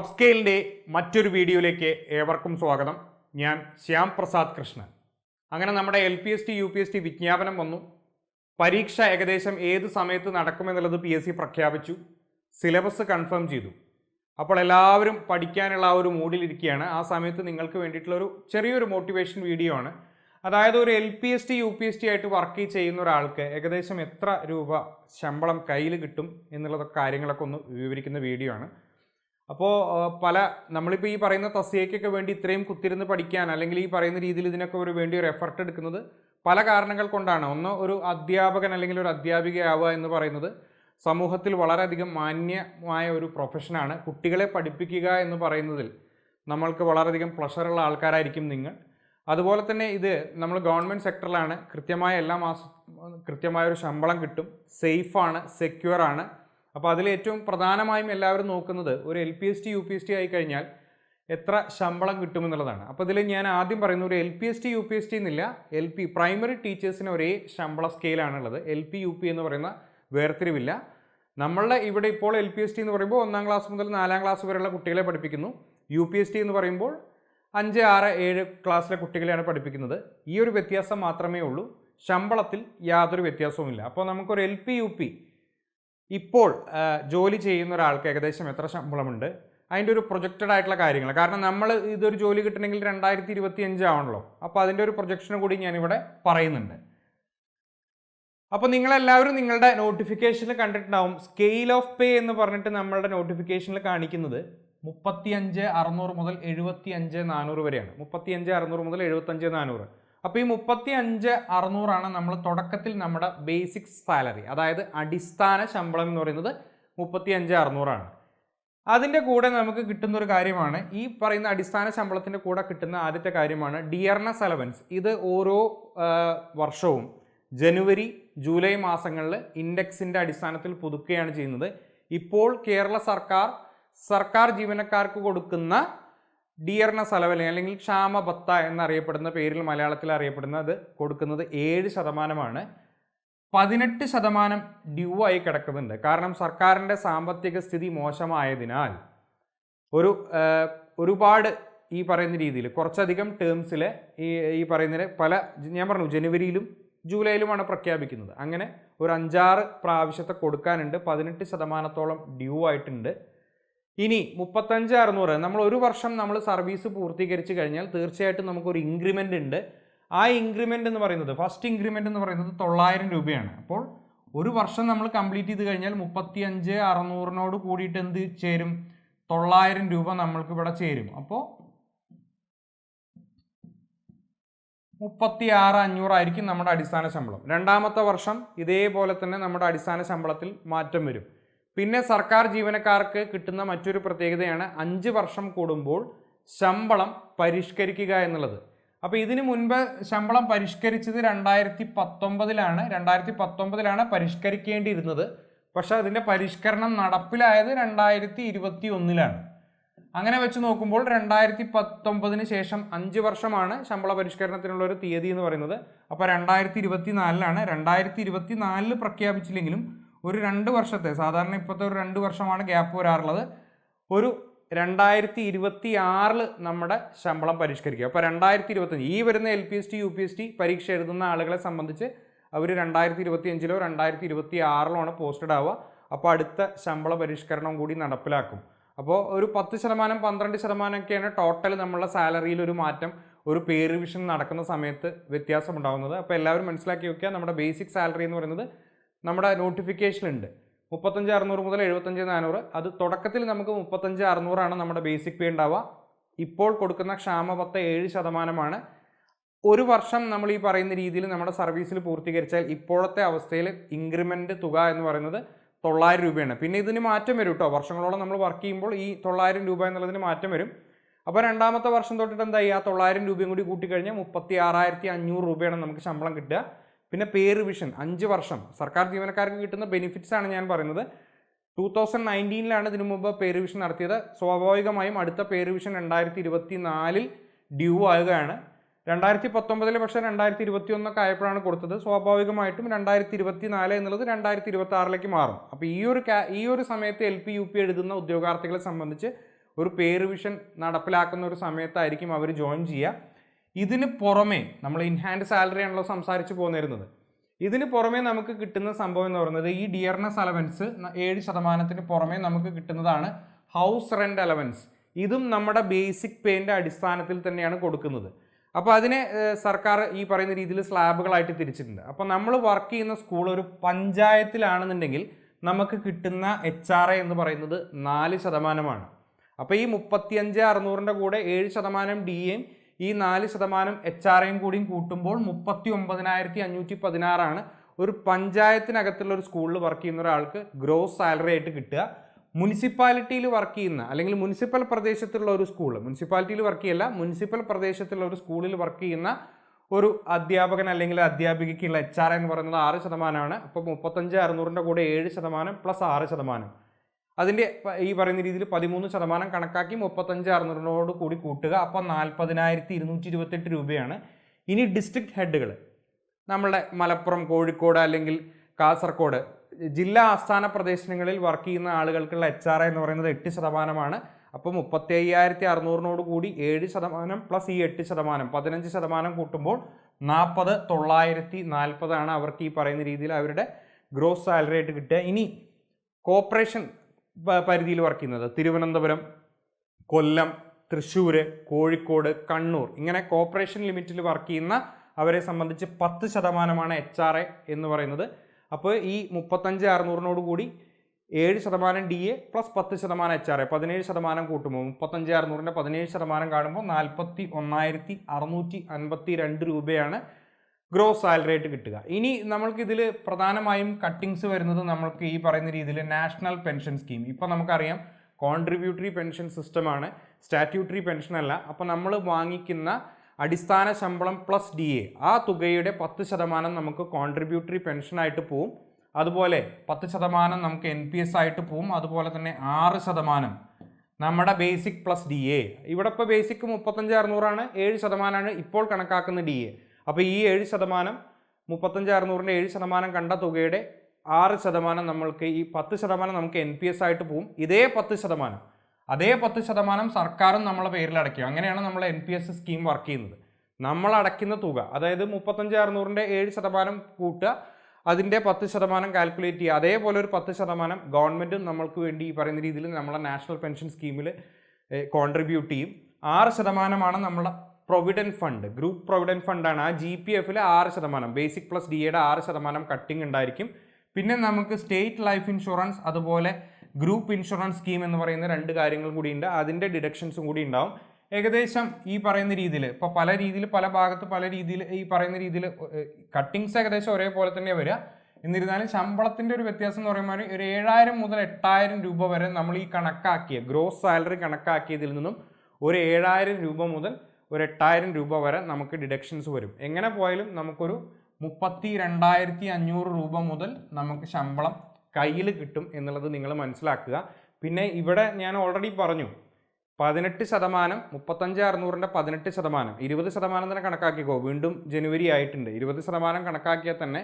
Job സ്കെയിലിന്റെ മറ്റൊരു വീഡിയോയിലേക്ക് ഏവർക്കും സ്വാഗതം. ഞാൻ ശ്യാം പ്രസാദ് കൃഷ്ണൻ. അങ്ങനെ നമ്മുടെ L P S T U P S T വിജ്ഞാപനം വന്നു. പരീക്ഷ ഏകദേശം ഏത് സമയത്ത് നടക്കുമെന്നുള്ളത് പി എസ് സി പ്രഖ്യാപിച്ചു. സിലബസ് കൺഫേം ചെയ്തു. അപ്പോൾ എല്ലാവരും പഠിക്കാനുള്ള ആ ഒരു മൂഡിലിരിക്കുകയാണ് ആ സമയത്ത് നിങ്ങൾക്ക് വേണ്ടിയിട്ടുള്ള ഒരു ചെറിയൊരു മോട്ടിവേഷൻ വീഡിയോ ആണ്. അതായത് ഒരു L P S T U P S T ആയിട്ട് വർക്ക് ചെയ്യുന്ന ഒരാൾക്ക് ഏകദേശം എത്ര രൂപ ശമ്പളം കയ്യിൽ കിട്ടും എന്നുള്ള കാര്യങ്ങളൊക്കെ ഒന്ന് വിവരിക്കുന്ന വീഡിയോ ആണ്. അപ്പോൾ പല നമ്മളിപ്പോൾ ഈ പറയുന്ന തസ്യയ്ക്കൊക്കെ വേണ്ടി ഇത്രയും കുത്തിരുന്ന് പഠിക്കാൻ അല്ലെങ്കിൽ ഈ പറയുന്ന രീതിയിൽ ഇതിനൊക്കെ ഒരു വേണ്ടി ഒരു എഫർട്ട് എടുക്കുന്നത് പല കാരണങ്ങൾ കൊണ്ടാണ്. ഒന്ന് ഒരു അധ്യാപകൻ അല്ലെങ്കിൽ ഒരു അധ്യാപികയാവുക എന്ന് പറയുന്നത് സമൂഹത്തിൽ വളരെയധികം മാന്യമായ ഒരു പ്രൊഫഷനാണ് കുട്ടികളെ പഠിപ്പിക്കുക എന്ന് പറയുന്നതിൽ നമ്മൾക്ക് വളരെയധികം പ്ലഷറുള്ള ആൾക്കാരായിരിക്കും നിങ്ങൾ. അതുപോലെ തന്നെ ഇത് നമ്മൾ ഗവൺമെന്റ് സെക്ടറിലാണ് കൃത്യമായ എല്ലാ മാസം കൃത്യമായ ഒരു ശമ്പളം കിട്ടും. സേഫാണ് സെക്യൂർ ആണ്. അപ്പോൾ അതിൽ ഏറ്റവും പ്രധാനമായും എല്ലാവരും നോക്കുന്നത് ഒരു L P S T U P S T ആയി കഴിഞ്ഞാൽ എത്ര ശമ്പളം കിട്ടുമെന്നുള്ളതാണ് അപ്പോൾ ഇതിൽ ഞാൻ ആദ്യം പറയുന്ന ഒരു L P S T U P S T എന്നില്ല എൽ പി പ്രൈമറി ടീച്ചേഴ്സിന് ഒരേ ശമ്പള സ്കെയിലാണുള്ളത് എൽ പി യു പി എന്ന് പറയുന്ന വേർതിരിവില്ല. നമ്മളുടെ ഇവിടെ ഇപ്പോൾ എൽ പി എസ് ടി എന്ന് പറയുമ്പോൾ ഒന്നാം ക്ലാസ് മുതൽ നാലാം ക്ലാസ് വരെയുള്ള കുട്ടികളെ പഠിപ്പിക്കുന്നു. യു പി എസ് ടി എന്ന് പറയുമ്പോൾ അഞ്ച് ആറ് ഏഴ് ക്ലാസ്സിലെ കുട്ടികളെയാണ് പഠിപ്പിക്കുന്നത്. ഈ ഒരു വ്യത്യാസം മാത്രമേ ഉള്ളൂ. ശമ്പളത്തിൽ യാതൊരു വ്യത്യാസവുമില്ല. അപ്പോൾ നമുക്കൊരു എൽ പി യു പി ഇപ്പോൾ ജോലി ചെയ്യുന്ന ഒരാൾക്ക് ഏകദേശം എത്ര ശമ്പളമുണ്ട്? അതിന്റെ ഒരു പ്രൊജക്റ്റഡ് ആയിട്ടുള്ള കാര്യങ്ങൾ. കാരണം നമ്മൾ ഇതൊരു ജോലി കിട്ടണമെങ്കിൽ രണ്ടായിരത്തി ഇരുപത്തി അഞ്ച് ആവണല്ലോ അപ്പോൾ അതിന്റെ ഒരു പ്രൊജക്ഷനും കൂടി ഞാനിവിടെ പറയുന്നുണ്ട്. അപ്പോൾ നിങ്ങളെല്ലാവരും നിങ്ങളുടെ നോട്ടിഫിക്കേഷനിൽ കണ്ടിട്ടുണ്ടാവും സ്കെയിൽ ഓഫ് പേ എന്ന് പറഞ്ഞിട്ട് നമ്മളുടെ നോട്ടിഫിക്കേഷനിൽ കാണിക്കുന്നത് മുപ്പത്തി അഞ്ച് അറുന്നൂറ് മുതൽ എഴുപത്തി അഞ്ച് നാനൂറ് വരെയാണ്. മുപ്പത്തി അഞ്ച് അറുന്നൂറ് മുതൽ എഴുപത്തഞ്ച് നാനൂറ്. അപ്പോൾ ഈ മുപ്പത്തി അഞ്ച് അറുന്നൂറാണ് നമ്മൾ തുടക്കത്തിൽ നമ്മുടെ ബേസിക് സാലറി അതായത് അടിസ്ഥാന ശമ്പളം എന്ന് പറയുന്നത് മുപ്പത്തി അഞ്ച് അറുന്നൂറാണ്. അതിന്റെ കൂടെ നമുക്ക് കിട്ടുന്ന ഒരു കാര്യമാണ് ഈ പറയുന്ന അടിസ്ഥാന ശമ്പളത്തിന്റെ കൂടെ കിട്ടുന്ന ആദ്യത്തെ കാര്യമാണ് ഡിയർനസ് അലവൻസ് ഇത് ഓരോ വർഷവും ജനുവരി ജൂലൈ മാസങ്ങളിൽ ഇൻഡെക്സിന്റെ അടിസ്ഥാനത്തിൽ പുതുക്കുകയാണ് ചെയ്യുന്നത്. ഇപ്പോൾ കേരള സർക്കാർ സർക്കാർ ജീവനക്കാർക്ക് കൊടുക്കുന്ന ഡിയർനെസ് അലവൽ അല്ലെങ്കിൽ ക്ഷാമബത്ത എന്നറിയപ്പെടുന്ന പേരിൽ മലയാളത്തിൽ അറിയപ്പെടുന്നത് കൊടുക്കുന്നത് ഏഴ് ശതമാനമാണ്. പതിനെട്ട് ശതമാനം ഡ്യൂ ആയി കിടക്കുന്നുണ്ട്. കാരണം സർക്കാരിന്റെ സാമ്പത്തിക സ്ഥിതി മോശമായതിനാൽ ഒരു ഒരുപാട് ഈ പറയുന്ന രീതിയിൽ കുറച്ചധികം ടേംസിൽ ഈ ഈ പറയുന്നതിന് പല ഞാൻ പറഞ്ഞു ജനുവരിയിലും ജൂലൈയിലുമാണ് പ്രഖ്യാപിക്കുന്നത്. അങ്ങനെ ഒരു അഞ്ചാറ് പ്രാവശ്യത്തെ കൊടുക്കാനുണ്ട്. പതിനെട്ട് ശതമാനത്തോളം ഡ്യൂ ആയിട്ടുണ്ട്. ഇനി മുപ്പത്തഞ്ച് അറുന്നൂറ്. നമ്മൾ ഒരു വർഷം നമ്മൾ സർവീസ് പൂർത്തീകരിച്ച് കഴിഞ്ഞാൽ തീർച്ചയായിട്ടും നമുക്കൊരു ഇൻക്രിമെന്റ് ഉണ്ട്. ആ ഇൻക്രിമെന്റ് എന്ന് പറയുന്നത് ഫസ്റ്റ് ഇൻക്രിമെന്റ് എന്ന് പറയുന്നത് തൊള്ളായിരം രൂപയാണ്. അപ്പോൾ ഒരു വർഷം നമ്മൾ കംപ്ലീറ്റ് ചെയ്ത് കഴിഞ്ഞാൽ മുപ്പത്തി അഞ്ച് അറുന്നൂറിനോട് കൂടിയിട്ട് എന്ത് ചേരും? തൊള്ളായിരം രൂപ നമ്മൾക്ക് ഇവിടെ ചേരും. അപ്പോൾ മുപ്പത്തി ആറ് അഞ്ഞൂറായിരിക്കും നമ്മുടെ അടിസ്ഥാന ശമ്പളം. രണ്ടാമത്തെ വർഷം ഇതേപോലെ തന്നെ നമ്മുടെ അടിസ്ഥാന ശമ്പളത്തിൽ മാറ്റം വരും. പിന്നെ സർക്കാർ ജീവനക്കാർക്ക് കിട്ടുന്ന മറ്റൊരു പ്രത്യേകതയാണ് അഞ്ച് വർഷം കൂടുമ്പോൾ ശമ്പളം പരിഷ്കരിക്കുക എന്നുള്ളത്. അപ്പോൾ ഇതിനു മുൻപ് ശമ്പളം പരിഷ്കരിച്ചത് രണ്ടായിരത്തി പത്തൊമ്പതിലാണ് രണ്ടായിരത്തി പത്തൊമ്പതിലാണ് പരിഷ്കരിക്കേണ്ടിയിരുന്നത്. പക്ഷെ അതിന്റെ പരിഷ്കരണം നടപ്പിലായത് രണ്ടായിരത്തി ഇരുപത്തി ഒന്നിലാണ് അങ്ങനെ വെച്ച് നോക്കുമ്പോൾ രണ്ടായിരത്തി പത്തൊമ്പതിന് ശേഷം അഞ്ച് വർഷമാണ് ശമ്പള പരിഷ്കരണത്തിനുള്ള ഒരു തീയതി എന്ന് പറയുന്നത്. അപ്പോൾ രണ്ടായിരത്തി ഇരുപത്തി നാലിലാണ് രണ്ടായിരത്തി ഇരുപത്തി നാലിൽ പ്രഖ്യാപിച്ചില്ലെങ്കിലും ഒരു രണ്ട് വർഷത്തെ സാധാരണ ഇപ്പോഴത്തെ ഒരു രണ്ട് വർഷമാണ് ഗ്യാപ്പ് വരാറുള്ളത്. ഒരു രണ്ടായിരത്തി ഇരുപത്തി ആറിൽ നമ്മുടെ ശമ്പളം പരിഷ്കരിക്കുക. അപ്പോൾ രണ്ടായിരത്തി ഇരുപത്തഞ്ച് ഈ വരുന്ന L P S T U P S T പരീക്ഷ എഴുതുന്ന ആളുകളെ സംബന്ധിച്ച് അവർ രണ്ടായിരത്തി ഇരുപത്തി അഞ്ചിലോ രണ്ടായിരത്തി ഇരുപത്തി ആറിലോ ആണ് പോസ്റ്റഡ് ആവുക. അപ്പോൾ അടുത്ത ശമ്പള പരിഷ്കരണം കൂടി നടപ്പിലാക്കും. അപ്പോൾ ഒരു പത്ത് ശതമാനം പന്ത്രണ്ട് ശതമാനമൊക്കെയാണ് ടോട്ടൽ നമ്മളുടെ സാലറിയിൽ ഒരു മാറ്റം ഒരു പേ റിവിഷൻ നടക്കുന്ന സമയത്ത് വ്യത്യാസം ഉണ്ടാകുന്നത് അപ്പോൾ എല്ലാവരും മനസ്സിലാക്കി വയ്ക്കുക നമ്മുടെ ബേസിക് സാലറി എന്ന് പറയുന്നത് നമ്മുടെ നോട്ടിഫിക്കേഷനുണ്ട് മുപ്പത്തഞ്ച് അറുന്നൂറ് മുതൽ എഴുപത്തഞ്ച് നാനൂറ്. അത് തുടക്കത്തിൽ നമുക്ക് മുപ്പത്തഞ്ച് അറുന്നൂറാണ് നമ്മുടെ ബേസിക് പേ ഉണ്ടാവുക. ഇപ്പോൾ കൊടുക്കുന്ന ക്ഷാമപത്ത ഏഴ് ശതമാനമാണ്. ഒരു വർഷം നമ്മൾ ഈ പറയുന്ന രീതിയിൽ നമ്മുടെ സർവീസിൽ പൂർത്തീകരിച്ചാൽ ഇപ്പോഴത്തെ അവസ്ഥയിൽ ഇൻക്രിമെന്റ് തുക എന്ന് പറയുന്നത് തൊള്ളായിരം രൂപയാണ്. പിന്നെ ഇതിന് മാറ്റം വരും കേട്ടോ വർഷങ്ങളോളം നമ്മൾ വർക്ക് ചെയ്യുമ്പോൾ ഈ തൊള്ളായിരം രൂപ എന്നുള്ളതിന് മാറ്റം വരും. അപ്പോൾ രണ്ടാമത്തെ വർഷം തൊട്ടിട്ട് എന്തായി ആ തൊള്ളായിരം രൂപയും കൂടി കൂട്ടിക്കഴിഞ്ഞാൽ മുപ്പത്തി ആറായിരത്തി അഞ്ഞൂറ് രൂപയാണ് നമുക്ക് ശമ്പളം കിട്ടുക. പിന്നെ പേ റിവിഷൻ അഞ്ച് വർഷം. സർക്കാർ ജീവനക്കാർക്ക് കിട്ടുന്ന ബെനിഫിറ്റ്സ് ആണ് ഞാൻ പറയുന്നത്. ടൂ തൗസൻഡ് നയന്റീനിലാണ് ഇതിനു മുമ്പ് പേ റിവിഷൻ നടത്തിയത്. സ്വാഭാവികമായും അടുത്ത പേ റിവിഷൻ രണ്ടായിരത്തി ഇരുപത്തി നാലിൽ ഡ്യൂ ആകുകയാണ് രണ്ടായിരത്തി പത്തൊമ്പതിൽ പക്ഷേ രണ്ടായിരത്തി ഇരുപത്തി ഒന്നൊക്കെ ആയപ്പോഴാണ് കൊടുത്തത്. സ്വാഭാവികമായിട്ടും രണ്ടായിരത്തി ഇരുപത്തി നാല് എന്നുള്ളത് രണ്ടായിരത്തി ഇരുപത്തി ആറിലേക്ക് മാറും. അപ്പോൾ ഈ ഒരു ഈ ഒരു സമയത്ത് എൽ പി യു പി എഴുതുന്ന ഉദ്യോഗാർത്ഥികളെ സംബന്ധിച്ച് ഒരു പേ റിവിഷൻ നടപ്പിലാക്കുന്ന ഒരു സമയത്തായിരിക്കും അവർ ജോയിൻ ചെയ്യുക. ഇതിന് പുറമെ നമ്മൾ ഇൻഹാൻഡ് സാലറി ആണല്ലോ സംസാരിച്ച് പോന്നിരുന്നത്. ഇതിന് പുറമെ നമുക്ക് കിട്ടുന്ന സംഭവം എന്ന് പറയുന്നത് ഈ ഡിയർനെസ് അലവൻസ് ഏഴ് ശതമാനത്തിന് പുറമെ നമുക്ക് കിട്ടുന്നതാണ് ഹൗസ് റെന്റ് അലവൻസ്. ഇതും നമ്മുടെ ബേസിക് പേന്റെ അടിസ്ഥാനത്തിൽ തന്നെയാണ് കൊടുക്കുന്നത്. അപ്പോൾ അതിനെ സർക്കാർ ഈ പറയുന്ന രീതിയിൽ സ്ലാബുകളായിട്ട് തിരിച്ചിട്ടുണ്ട്. അപ്പോൾ നമ്മൾ വർക്ക് ചെയ്യുന്ന സ്കൂൾ ഒരു പഞ്ചായത്തിലാണെന്നുണ്ടെങ്കിൽ നമുക്ക് കിട്ടുന്ന എച്ച് ആർ എന്ന് പറയുന്നത് നാല് ശതമാനമാണ്. അപ്പോൾ ഈ മുപ്പത്തിയഞ്ച് അറുന്നൂറിന്റെ കൂടെ ഏഴ് ശതമാനം ഡി എയും ഈ നാല് ശതമാനം എച്ച് ആർ ഐയും കൂടിയും കൂട്ടുമ്പോൾ മുപ്പത്തി ഒമ്പതിനായിരത്തി അഞ്ഞൂറ്റി പതിനാറാണ് ഒരു പഞ്ചായത്തിനകത്തുള്ള ഒരു സ്കൂളിൽ വർക്ക് ചെയ്യുന്ന ഒരാൾക്ക് ഗ്രോസ് സാലറി ആയിട്ട് കിട്ടുക. മുനിസിപ്പാലിറ്റിയിൽ വർക്ക് ചെയ്യുന്ന അല്ലെങ്കിൽ മുനിസിപ്പൽ പ്രദേശത്തുള്ള ഒരു സ്കൂൾ മുനിസിപ്പാലിറ്റിയിൽ വർക്ക് ചെയ്യല്ല മുനിസിപ്പൽ പ്രദേശത്തുള്ള ഒരു സ്കൂളിൽ വർക്ക് ചെയ്യുന്ന ഒരു അധ്യാപകൻ അല്ലെങ്കിൽ അധ്യാപികയ്ക്കുള്ള എച്ച് ആർ എന്ന് പറയുന്നത് ആറ് ശതമാനമാണ്. അപ്പോൾ മുപ്പത്തഞ്ച് അറുന്നൂറിന്റെ കൂടെ ഏഴ് ശതമാനം പ്ലസ് ആറ് ശതമാനം. അതിന്റെ ഈ പറയുന്ന രീതിയിൽ പതിമൂന്ന് ശതമാനം കണക്കാക്കി മുപ്പത്തഞ്ച് അറുന്നൂറിനോട് കൂടി കൂട്ടുക. അപ്പോൾ നാൽപ്പതിനായിരത്തി ഇരുന്നൂറ്റി ഇരുപത്തെട്ട് രൂപയാണ് ഇനി ഡിസ്ട്രിക്ട് ഹെഡുകൾ നമ്മളുടെ മലപ്പുറം കോഴിക്കോട് അല്ലെങ്കിൽ കാസർഗോഡ് ജില്ലാ ആസ്ഥാന പ്രദേശങ്ങളിൽ വർക്ക് ചെയ്യുന്ന ആളുകൾക്കുള്ള എച്ച് ആർ എന്ന് പറയുന്നത് എട്ട് ശതമാനമാണ്. അപ്പോൾ മുപ്പത്തി അയ്യായിരത്തി അറുന്നൂറിനോട് കൂടി ഏഴ് ശതമാനം പ്ലസ് ഈ എട്ട് ശതമാനം പതിനഞ്ച് ശതമാനം കൂട്ടുമ്പോൾ നാൽപ്പത് തൊള്ളായിരത്തി നാൽപ്പതാണ് അവർക്ക് ഈ പറയുന്ന രീതിയിൽ അവരുടെ ഗ്രോസ് സാലറി ആയിട്ട് കിട്ടുക. ഇനി കോർപ്പറേഷൻ പ- പരിധിയിൽ വർക്ക് ചെയ്യുന്നത്. തിരുവനന്തപുരം കൊല്ലം തൃശ്ശൂർ കോഴിക്കോട് കണ്ണൂർ. ഇങ്ങനെ കോർപ്പറേഷൻ ലിമിറ്റിൽ വർക്ക് ചെയ്യുന്ന അവരെ സംബന്ധിച്ച് പത്ത് ശതമാനമാണ് എച്ച് ആർ എ എന്ന് പറയുന്നത്. അപ്പോൾ ഈ മുപ്പത്തഞ്ച് അറുന്നൂറിനോട് കൂടി ഏഴ് ശതമാനം ഡി എ പ്ലസ് പത്ത് ശതമാനം എച്ച് ആർ എ പതിനേഴ് ശതമാനം കൂട്ടുമ്പോൾ മുപ്പത്തഞ്ച് അറുന്നൂറിന്റെ പതിനേഴ് ശതമാനം കാണുമ്പോൾ നാൽപ്പത്തി ഒന്നായിരത്തി അറുന്നൂറ്റി അൻപത്തി രണ്ട് രൂപയാണ് ഗ്രോസ് സാലറി ആയിട്ട് കിട്ടുക. ഇനി നമ്മൾക്ക് ഇതിൽ പ്രധാനമായും കട്ടിങ്സ് വരുന്നത് നമ്മൾക്ക് ഈ പറയുന്ന രീതിയിൽ നാഷണൽ പെൻഷൻ സ്കീം ഇപ്പോൾ നമുക്കറിയാം കോൺട്രിബ്യൂട്ടറി പെൻഷൻ സിസ്റ്റമാണ് സ്റ്റാറ്റ്യൂട്ടറി പെൻഷൻ അല്ല. അപ്പോൾ നമ്മൾ വാങ്ങിക്കുന്ന അടിസ്ഥാന ശമ്പളം പ്ലസ് ഡി എ ആ തുകയുടെ പത്ത് ശതമാനം നമുക്ക് കോൺട്രിബ്യൂട്ടറി പെൻഷനായിട്ട് പോവും. അതുപോലെ പത്ത് ശതമാനം നമുക്ക് എൻ പി എസ് ആയിട്ട് പോവും. അതുപോലെ തന്നെ ആറ് ശതമാനം നമ്മുടെ ബേസിക് പ്ലസ് ഡി എ ഇവിടെ ഇപ്പോൾ ബേസിക് മുപ്പത്തഞ്ച് അറുന്നൂറാണ്. ഏഴ് ശതമാനമാണ് ഇപ്പോൾ കണക്കാക്കുന്ന ഡി എ അപ്പോൾ ഈ ഏഴ് ശതമാനം മുപ്പത്തഞ്ച് അറുന്നൂറിന്റെ ഏഴ് ശതമാനം കണ്ട തുകയുടെ ആറ് ശതമാനം നമ്മൾക്ക് ഈ പത്ത് ശതമാനം നമുക്ക് എൻ പി എസ് ആയിട്ട് പോവും. ഇതേ പത്ത് ശതമാനം അതേ പത്ത് ശതമാനം സർക്കാരും നമ്മളെ പേരിൽ അടയ്ക്കും. അങ്ങനെയാണ് നമ്മൾ N P S scheme work ചെയ്യുന്നത്. നമ്മൾ അടയ്ക്കുന്ന തുക അതായത് മുപ്പത്തഞ്ച് അറുന്നൂറിന്റെ ഏഴ് ശതമാനം കൂട്ടുക അതിന്റെ പത്ത് ശതമാനം കാൽക്കുലേറ്റ് ചെയ്യുക. അതേപോലെ ഒരു പത്ത് ശതമാനം ഗവൺമെന്റും നമ്മൾക്ക് വേണ്ടി ഈ പറയുന്ന രീതിയിൽ നമ്മളെ നാഷണൽ പെൻഷൻ സ്കീമിൽ കോൺട്രിബ്യൂട്ട് ചെയ്യും. ആറ് ശതമാനമാണ് നമ്മളെ പ്രൊവിഡന്റ് ഫണ്ട് ഗ്രൂപ്പ് പ്രൊവിഡന്റ് ഫണ്ടാണ് ആ ജി പി എഫിൽ ആറ് ശതമാനം. ബേസിക് പ്ലസ് ഡി എയുടെ ആറ് ശതമാനം കട്ടിങ് ഉണ്ടായിരിക്കും. പിന്നെ നമുക്ക് സ്റ്റേറ്റ് ലൈഫ് ഇൻഷുറൻസ് അതുപോലെ ഗ്രൂപ്പ് ഇൻഷുറൻസ് സ്കീം എന്ന് പറയുന്ന രണ്ട് കാര്യങ്ങൾ ഉണ്ട്. അതിന്റെ ഡിഡക്ഷൻസും കൂടി ഉണ്ടാവും. ഏകദേശം ഈ പറയുന്ന രീതിയിൽ ഇപ്പോൾ പല രീതിയിൽ പല ഭാഗത്ത് പല രീതിയിൽ ഈ പറയുന്ന രീതിയിൽ കട്ടിങ്സ് ഏകദേശം ഒരേപോലെ തന്നെ വരിക. എന്നിരുന്നാലും ശമ്പളത്തിന്റെ ഒരു വ്യത്യാസം എന്ന് പറയുമ്പോൾ ഒരു ഏഴായിരം മുതൽ എട്ടായിരം രൂപ വരെ നമ്മൾ ഈ കണക്കാക്കിയ ഗ്രോസ് സാലറി കണക്കാക്കിയതിൽ നിന്നും ഒരു ഏഴായിരം രൂപ മുതൽ ഒരു എട്ടായിരം രൂപ വരെ നമുക്ക് ഡിഡക്ഷൻസ് വരും. എങ്ങനെ പോയാലും നമുക്കൊരു മുപ്പത്തി രണ്ടായിരത്തി അഞ്ഞൂറ് രൂപ മുതൽ നമുക്ക് ശമ്പളം കയ്യിൽ കിട്ടും എന്നുള്ളത് നിങ്ങൾ മനസ്സിലാക്കുക. പിന്നെ ഇവിടെ ഞാൻ ഓൾറെഡി പറഞ്ഞു പതിനെട്ട് ശതമാനം മുപ്പത്തഞ്ച് അറുന്നൂറിന്റെ പതിനെട്ട് ശതമാനം ഇരുപത് ശതമാനം തന്നെ കണക്കാക്കിക്കോ. വീണ്ടും ജനുവരി ആയിട്ടുണ്ട്. ഇരുപത് ശതമാനം കണക്കാക്കിയാൽ തന്നെ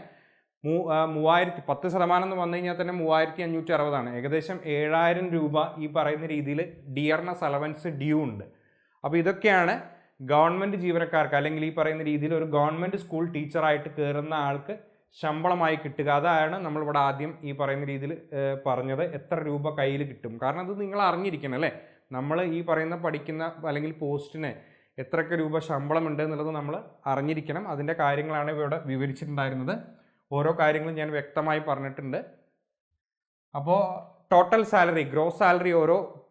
മൂ മൂവായിരത്തി പത്ത് ശതമാനം എന്ന് വന്നു കഴിഞ്ഞാൽ തന്നെ മൂവായിരത്തി അഞ്ഞൂറ്റി അറുപതാണ് ഏകദേശം ഏഴായിരം രൂപ ഈ പറയുന്ന രീതിയിൽ ഡിയർനസ് അലവൻസ് ഡ്യൂ ഉണ്ട്. അപ്പോൾ ഇതൊക്കെയാണ് ഗവൺമെന്റ് ജീവനക്കാർക്ക് അല്ലെങ്കിൽ ഈ പറയുന്ന രീതിയിൽ ഒരു ഗവൺമെന്റ് സ്കൂൾ ടീച്ചറായിട്ട് കയറുന്ന ആൾക്ക് ശമ്പളമായി കിട്ടുക. അതാണ് നമ്മളിവിടെ ആദ്യം ഈ പറയുന്ന രീതിയിൽ പറഞ്ഞത്. എത്ര രൂപ കയ്യിൽ കിട്ടും? കാരണം അത് നിങ്ങൾ അറിഞ്ഞിരിക്കണം അല്ലേ? നമ്മൾ ഈ പറയുന്ന പഠിക്കുന്ന അല്ലെങ്കിൽ പോസ്റ്റിന് എത്രയൊക്കെ രൂപ ശമ്പളം ഉണ്ട് എന്നുള്ളത് നമ്മൾ അറിഞ്ഞിരിക്കണം. അതിന്റെ കാര്യങ്ങളാണ് ഇവിടെ വിവരിച്ചിട്ടുണ്ടായിരുന്നത്. ഓരോ കാര്യങ്ങളും ഞാൻ വ്യക്തമായി പറഞ്ഞിട്ടുണ്ട്. അപ്പോൾ ടോട്ടൽ സാലറി ഗ്രോസ് സാലറി ഓരോ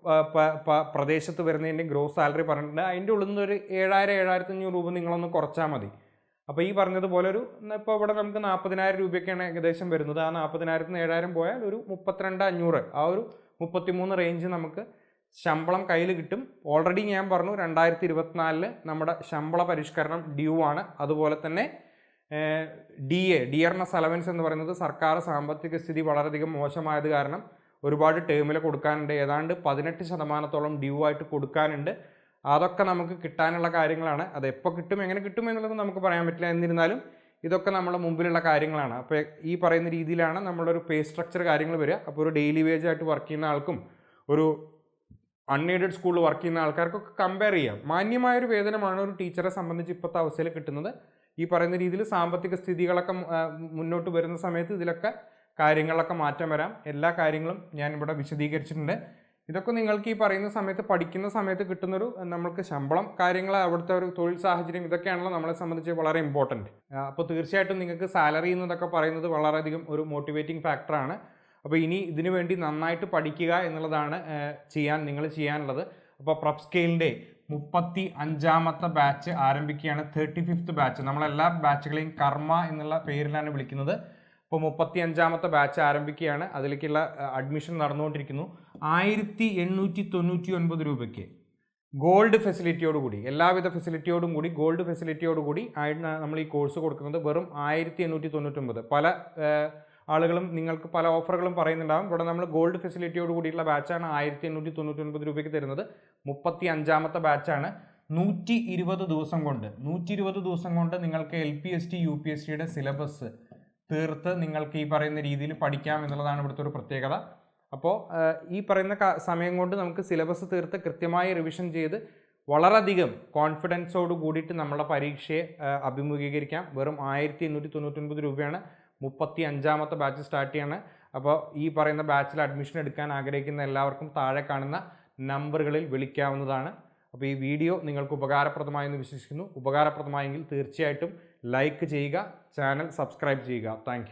പ്രദേശത്ത് വരുന്നതിന്റെ ഗ്രോസ് സാലറി പറഞ്ഞിട്ടുണ്ട്. അതിന്റെ ഉള്ളിൽ നിന്ന് ഒരു ഏഴായിരം ഏഴായിരത്തി അഞ്ഞൂറ് രൂപ നിങ്ങളൊന്ന് കുറച്ചാൽ മതി. അപ്പോൾ ഈ പറഞ്ഞതുപോലെ ഒരു ഇപ്പോൾ ഇവിടെ നമുക്ക് നാൽപ്പതിനായിരം രൂപയൊക്കെയാണ് ഏകദേശം വരുന്നത്. ആ നാൽപ്പതിനായിരത്തിന് ഏഴായിരം പോയാൽ ഒരു മുപ്പത്തിരണ്ട് അഞ്ഞൂറ്. ആ ഒരു മുപ്പത്തിമൂന്ന് റേഞ്ച് നമുക്ക് ശമ്പളം കയ്യിൽ കിട്ടും. ഓൾറെഡി ഞാൻ പറഞ്ഞു രണ്ടായിരത്തി ഇരുപത്തിനാലിൽ നമ്മുടെ ശമ്പള പരിഷ്കരണം ഡ്യൂ ആണ്. അതുപോലെ തന്നെ ഡി എ ഡിയർനെസ് അലവൻസ് എന്ന് പറയുന്നത് സർക്കാർ സാമ്പത്തിക സ്ഥിതി വളരെയധികം മോശമായത് കാരണം ഒരുപാട് ടേമിൽ കൊടുക്കാനുണ്ട്. ഏതാണ്ട് പതിനെട്ട് ശതമാനത്തോളം ഡ്യൂ ആയിട്ട് കൊടുക്കാനുണ്ട്. അതൊക്കെ നമുക്ക് കിട്ടാനുള്ള കാര്യങ്ങളാണ്. അത് എപ്പോൾ കിട്ടും എങ്ങനെ കിട്ടും എന്നുള്ളത് നമുക്ക് പറയാൻ പറ്റില്ല. എന്നിരുന്നാലും ഇതൊക്കെ നമ്മുടെ മുമ്പിലുള്ള കാര്യങ്ങളാണ്. അപ്പോൾ ഈ പറയുന്ന രീതിയിലാണ് നമ്മളൊരു പേ സ്ട്രക്ചർ കാര്യങ്ങൾ വരിക. അപ്പോൾ ഒരു ഡെയിലി വേജ് ആയിട്ട് വർക്ക് ചെയ്യുന്ന ആൾക്കും ഒരു അൺഎയ്ഡഡ് സ്കൂളിൽ വർക്ക് ചെയ്യുന്ന ആൾക്കാർക്കൊക്കെ കമ്പയർ ചെയ്യാം. മാന്യമായൊരു വേതനമാണ് ഒരു ടീച്ചറെ സംബന്ധിച്ച് ഇപ്പോഴത്തെ അവസ്ഥയിൽ കിട്ടുന്നത്. ഈ പറയുന്ന രീതിയിൽ സാമ്പത്തിക സ്ഥിതികളൊക്കെ മുന്നോട്ട് വരുന്ന സമയത്ത് ഇതിലൊക്കെ കാര്യങ്ങളിലൊക്കെ മാറ്റം വരാം. എല്ലാ കാര്യങ്ങളും ഞാൻ ഇവിടെ വിശദീകരിച്ചിട്ടുണ്ട്. ഇതൊക്കെ നിങ്ങൾക്ക് ഈ പറയുന്ന സമയത്ത് പഠിക്കുന്ന സമയത്ത് കിട്ടുന്നൊരു നമ്മൾക്ക് ശമ്പളം കാര്യങ്ങൾ അവിടുത്തെ ഒരു തൊഴിൽ സാഹചര്യം ഇതൊക്കെയാണല്ലോ നമ്മളെ സംബന്ധിച്ച് വളരെ ഇമ്പോർട്ടന്റ് അപ്പോൾ തീർച്ചയായിട്ടും നിങ്ങൾക്ക് സാലറി എന്നതൊക്കെ പറയുന്നത് വളരെയധികം ഒരു മോട്ടിവേറ്റിംഗ് ഫാക്ടറാണ് അപ്പോൾ ഇനി ഇതിനു വേണ്ടി നന്നായിട്ട് പഠിക്കുക എന്നുള്ളതാണ് ചെയ്യാൻ നിങ്ങൾ ചെയ്യാനുള്ളത്. അപ്പോൾ പ്രപ് സ്കെയിലിന്റെ മുപ്പത്തി അഞ്ചാമത്തെ ബാച്ച് ആരംഭിക്കുകയാണ്. തേർട്ടി ഫിഫ്ത്ത് ബാച്ച് നമ്മളെല്ലാ ബാച്ചുകളെയും കർമ്മ എന്നുള്ള പേരിലാണ് വിളിക്കുന്നത്. ഇപ്പോൾ മുപ്പത്തി അഞ്ചാമത്തെ ബാച്ച് ആരംഭിക്കുകയാണ്. അതിലേക്കുള്ള അഡ്മിഷൻ നടന്നുകൊണ്ടിരിക്കുന്നു. ആയിരത്തി എണ്ണൂറ്റി തൊണ്ണൂറ്റി ഒൻപത് രൂപയ്ക്ക് ഗോൾഡ് ഫെസിലിറ്റിയോട് കൂടി എല്ലാവിധ ഫെസിലിറ്റിയോടും കൂടി ഗോൾഡ് ഫെസിലിറ്റിയോട് കൂടി ആയിരുന്നു നമ്മൾ ഈ കോഴ്സ് കൊടുക്കുന്നത്. വെറും ആയിരത്തി എണ്ണൂറ്റി തൊണ്ണൂറ്റൊമ്പത് പല ആളുകളും നിങ്ങൾക്ക് പല ഓഫറുകളും പറയുന്നുണ്ടാകും ഇവിടെ നമ്മൾ ഗോൾഡ് ഫെസിലിറ്റിയോട് കൂടിയുള്ള ബാച്ചാണ് ആയിരത്തി എണ്ണൂറ്റി തൊണ്ണൂറ്റൊൻപത് രൂപയ്ക്ക് തരുന്നത്. മുപ്പത്തി അഞ്ചാമത്തെ ബാച്ചാണ് നൂറ്റി ഇരുപത് ദിവസം കൊണ്ട് നൂറ്റി ഇരുപത് ദിവസം കൊണ്ട് നിങ്ങൾക്ക് L P S T U P S ടിയുടെ സിലബസ് തീർത്ത് നിങ്ങൾക്ക് ഈ പറയുന്ന രീതിയിൽ പഠിക്കാം എന്നുള്ളതാണ് ഇവിടുത്തെ ഒരു പ്രത്യേകത. അപ്പോൾ ഈ പറയുന്ന സമയം കൊണ്ട് നമുക്ക് സിലബസ് തീർത്ത് കൃത്യമായി റിവിഷൻ ചെയ്ത് വളരെയധികം കോൺഫിഡൻസോട് കൂടിയിട്ട് നമ്മുടെ പരീക്ഷയെ അഭിമുഖീകരിക്കാം. വെറും ആയിരത്തി എണ്ണൂറ്റി തൊണ്ണൂറ്റൊൻപത് രൂപയാണ്. മുപ്പത്തി അഞ്ചാമത്തെ ബാച്ച് സ്റ്റാർട്ട് ചെയ്യാണ്. അപ്പോൾ ഈ പറയുന്ന ബാച്ചിൽ അഡ്മിഷൻ എടുക്കാൻ ആഗ്രഹിക്കുന്ന എല്ലാവർക്കും താഴെ കാണുന്ന നമ്പറുകളിൽ വിളിക്കാവുന്നതാണ്. അപ്പോൾ ഈ വീഡിയോ നിങ്ങൾക്ക് ഉപകാരപ്രദമായെന്ന് വിശ്വസിക്കുന്നു. ഉപകാരപ്രദമായെങ്കിൽ തീർച്ചയായിട്ടും ലൈക്ക് ചെയ്യുക ചാനൽ സബ്സ്ക്രൈബ് ചെയ്യുക. താങ്ക്